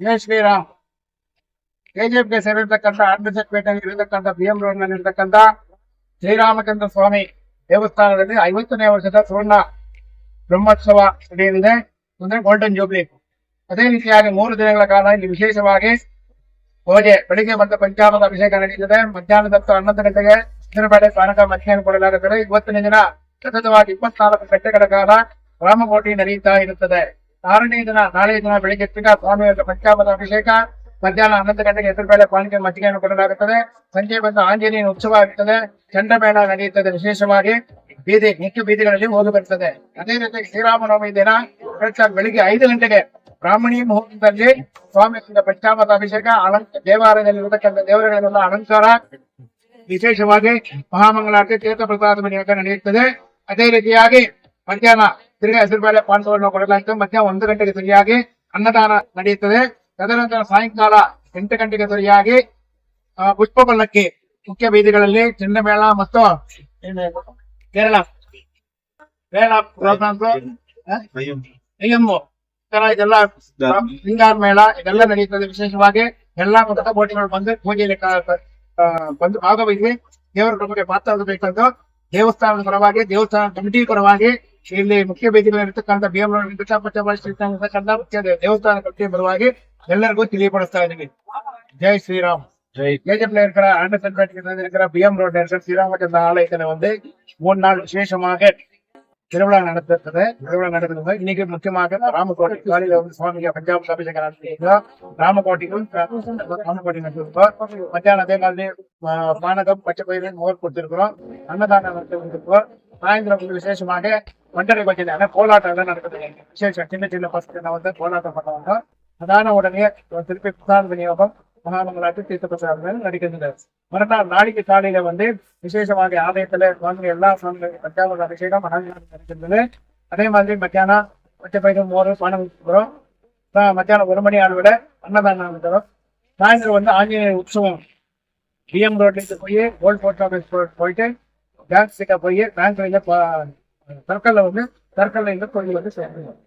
ಜಯ ಶ್ರೀರಾಮ್. ಕೆಜಿಎಫ್ಗೆ ಸೇರಿರ್ತಕ್ಕಂಥ ಪೇಟೆ ಇರತಕ್ಕಂಥ B M ರೋಡ್ನಲ್ಲಿ ಇರತಕ್ಕಂಥ ಶ್ರೀರಾಮಚಂದ್ರ ಸ್ವಾಮಿ ದೇವಸ್ಥಾನದಲ್ಲಿ ಐವತ್ತನೇ ವರ್ಷದ ಸುವರ್ಣ ಬ್ರಹ್ಮೋತ್ಸವ ನಡೆಯಲಿದೆ. ಅಂದ್ರೆ ಗೋಲ್ಡನ್ ಜೂಬ್ಲಿ ಅದೇ ರೀತಿಯಾಗಿ ಮೂರು ದಿನಗಳ ಕಾಲ ಇಲ್ಲಿ ವಿಶೇಷವಾಗಿ ಪೂಜೆ, ಬೆಳಿಗ್ಗೆ ಬಂದ ಪಂಚಾಮದ ಅಭಿಷೇಕ ನಡೆಯುತ್ತದೆ. ಮಧ್ಯಾಹ್ನದ ಹತ್ತು ಹನ್ನೊಂದು ಗಂಟೆಗೆ ಬೇಳೆ ಸ್ನಾನಕ ಮಧ್ಯಾಹ್ನ ಕೊಡಲಾಗುತ್ತದೆ ಇವತ್ತಿನ ದಿನ ಸತತವಾಗಿ ಇಪ್ಪತ್ನಾಲ್ಕು ಗಂಟೆಗಳ ಕಾಲ ರಾಮಕೋಟಿ ನಡೆಯುತ್ತಾ ಇರುತ್ತದೆ. ಆರನೇ ದಿನ, ನಾಳೆ ದಿನ ಬೆಳಿಗ್ಗೆ ತಿಂಗ ಸ್ವಾಮಿಯ ಪಂಚಾಮದ ಅಭಿಷೇಕ, ಮಧ್ಯಾಹ್ನ ಹನ್ನೊಂದು ಗಂಟೆಗೆ ಹೆಸರುಬೇಳೆ ಪಾನಕ ಮಜ್ಜಿಗೆಯನ್ನು ಕೊಡಲಾಗುತ್ತದೆ. ಸಂಜೆ ಬಂದು ಆಂಜನೇಯನ ಉತ್ಸವ ಆಗುತ್ತದೆ ಚಂಡಮೇಳ ನಡೆಯುತ್ತದೆ ವಿಶೇಷವಾಗಿ. ಬೀದಿ, ಮುಖ್ಯ ಬೀದಿಗಳಲ್ಲಿ ಓದು ಬರುತ್ತದೆ ಅದೇ ರೀತಿ ಶ್ರೀರಾಮನವಮಿ ದಿನ ಬೆಳಿಗ್ಗೆ ಐದು ಗಂಟೆಗೆ ಬ್ರಾಹ್ಮಣಿ ಮುಹೂರ್ತದಲ್ಲಿ ಸ್ವಾಮಿಯಿಂದ ಪಂಚಾಮೃತ ಅಭಿಷೇಕ, ಅಲಂಕ ದೇವಾಲಯದಲ್ಲಿ ಇರತಕ್ಕಂಥ ದೇವರುಗಳೆಲ್ಲ ಅಲಂಕಾರ. ವಿಶೇಷವಾಗಿ ಮಹಾಮಂಗಳಾರತಿ ತೀರ್ಥ ಪ್ರಸಾದ ಮನೆಯಾಗ ನಡೆಯುತ್ತದೆ ಅದೇ ರೀತಿಯಾಗಿ ಮಧ್ಯಾಹ್ನ ತಿರುಗಿ ಹಸಿರುಬೇಳೆ ಪಾನಕವನ್ನು ಕೊಡಲಾಯಿತು. ಮಧ್ಯಾಹ್ನ ಒಂದು ಗಂಟೆಗೆ ಸರಿಯಾಗಿ ಅನ್ನದಾನ ನಡೆಯುತ್ತದೆ. ತದನಂತರ ಸಾಯಂಕಾಲ ಎಂಟು ಗಂಟೆಗೆ ಸರಿಯಾಗಿ ಪುಷ್ಪ ಪಲ್ಲಕ್ಕಿ ಮುಖ್ಯ ಬೀದಿಗಳಲ್ಲಿ ಚೆಂಡಮೇಳ ಮತ್ತು ಕೇರಳ. ಕೇರಳ ಇದೆಲ್ಲ ಸಿಂಗಾರ ಮೇಳ ಇದೆಲ್ಲ ನಡೆಯುತ್ತದೆ ವಿಶೇಷವಾಗಿ. ಎಲ್ಲಾ ಮತದ ಬೋಟಿಗಳು ಬಂದು ಪೂಜೆಯಲ್ಲಿ ಬಂದು ಭಾಗವಹಿಸಿ ದೇವರ ಕೃಪೆಗೆ ಪಾತ್ರರಾಗಬೇಕೆಂದು ದೇವಸ್ಥಾನದ ಪರವಾಗಿ ದೇವಸ್ಥಾನ ಕಮಿಟಿ ಪರವಾಗಿ ಇಲ್ಲಿ ಮುಖ್ಯ ಬೇದಿಗಳಿರ್ತಕ್ಕಂಥ ಬಿ ಎಂ ಇರ್ತಕ್ಕಂಥ ಮುಖ್ಯ ದೇ- ದೇವಸ್ಥಾನ ಕಮಿಟಿ ಪರವಾಗಿ ಎಲ್ಲರಿಗೂ ತಿಳಿಯಪಡಿಸ್ತಾ ಇದ್ದೀವಿ ಜೈ ಶ್ರೀರಾಮ್ ஜெய் கேஜப்ல இருக்கிற ஆண்டர்சன் பேட்டையில் இருக்கிற பிஎம் ரோட்ல இருக்கிற ஸ்ரீராமச்சந்திர ஆலயத்துல வந்து மூணு நாள் விசேஷமாக திருவிழா நடத்துறது திருவிழா நடத்துறது இன்னைக்கு முக்கியமாக ராமகோட்டை காலையில வந்து சுவாமிக்கு பஞ்சாப் அபிஷேகம் நடத்திருக்கோம் ராமகோட்டைக்கும் ராமகோட்டை நடத்திருக்கோம் மத்தியானம் அதே மாதிரி பானகம் பச்சை பயிறு மோர் கொடுத்திருக்கிறோம். அன்னதானம் நடத்திருக்கோம் சாயந்தரம் வந்து விசேஷமாக மண்டலை பட்சம் கோலாட்டம் எல்லாம் நடக்குது. விசேஷம். சின்ன சின்ன பசங்க வந்து கோலாட்டம் பண்ணுவாங்க. அதான உடனே திருப்பி புத்தாண்டு விநியோகம் மகாமங்களாட்டு தீர்த்த பிரசாதங்கள் நடிக்கின்றன மறுநாள் நாளைக்கு காலையில வந்து விசேஷமாக ஆலயத்துல சுவாமி எல்லா சுவாமிகளும் பஞ்சாப அபிஷேகம் மகாவிநாதன் நடக்கின்றது. அதே மாதிரி மத்தியானம் பச்சை பயிரும் மோர் பணம் கொடுக்குறோம் மத்தியானம் ஒரு மணி அளவில் அன்னதானம் தரும். சாயந்தரம் வந்து ஆஞ்சநேயர் உற்சவம். பிஎம் ரோட்லேருந்து போய் கோல்ட் போஸ்ட் ஆஃபீஸ் போயிட்டு பேங்க் கிட்ட போய் பேங்க்ல சர்க்கிள்ல வந்து சர்க்கிள்ல இருந்து கோயில் வந்து சேர்ந்துருவோம்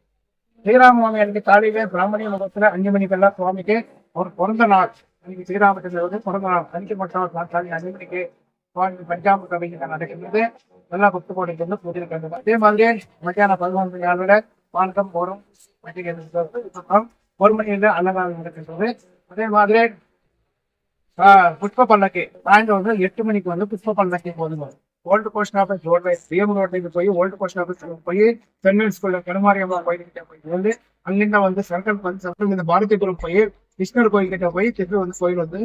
ஸ்ரீராமநவமி அன்னைக்கு காலையிலே பிராமணிய முகத்துல அஞ்சு மணிக்கெல்லாம் சுவாமிக்கு ஒரு பிறந்த நாள். அன்னைக்கு ஸ்ரீராமச்சந்திர வந்து பிறந்த நாள். அஞ்சு மட்டும் நாற்காலி அஞ்சு மணிக்கு சுவாமி பஞ்சாம கவிஞர் நடக்கின்றது எல்லா பக்த போட்டு வந்து பூஜை நடக்கிறது அதே மாதிரி மத்தியானம் பதினொன்று நாளோட பானகம் போரும். மட்டிகை ஒரு மணியில அன்னதானம் நடக்கின்றது அதே மாதிரி ஆஹ், புஷ்ப பல்லக்கி சாயந்தரம் வந்து எட்டு மணிக்கு வந்து புஷ்ப பல்லக்கு ஓல்டு போஸ்ட் ஆஃபீஸ் ரோட்ல பிஎம் ரோட்ல போய் ஓல்டு போஸ்ட் ஆஃபீஸ் போய் சென்ட்ரல் ஸ்கூல்ல கருமாரியம்மா கோயில்கிட்ட போய் வந்து அங்கிட்ட வந்து சர்க்கிள் வந்து சர்க்கிள் இந்த பாரதிபுரம் போய் கிருஷ்ணர் கோயில் கிட்ட போய் திருப்பி வந்து கோயில் வந்து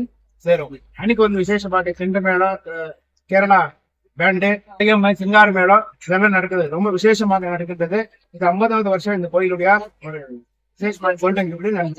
சேரும். அன்னைக்கு வந்து விசேஷமாக செண்டு மேளம் கேரளா பேண்டு அதிகமாக சிங்கார மேளம் இதெல்லாம் நடக்குது. ரொம்ப விசேஷமாக நடக்கின்றது. இது ஐம்பதாவது வருஷம் இந்த கோயிலுடைய ஒரு விசேஷமான கோல்டன் ஜூபிலி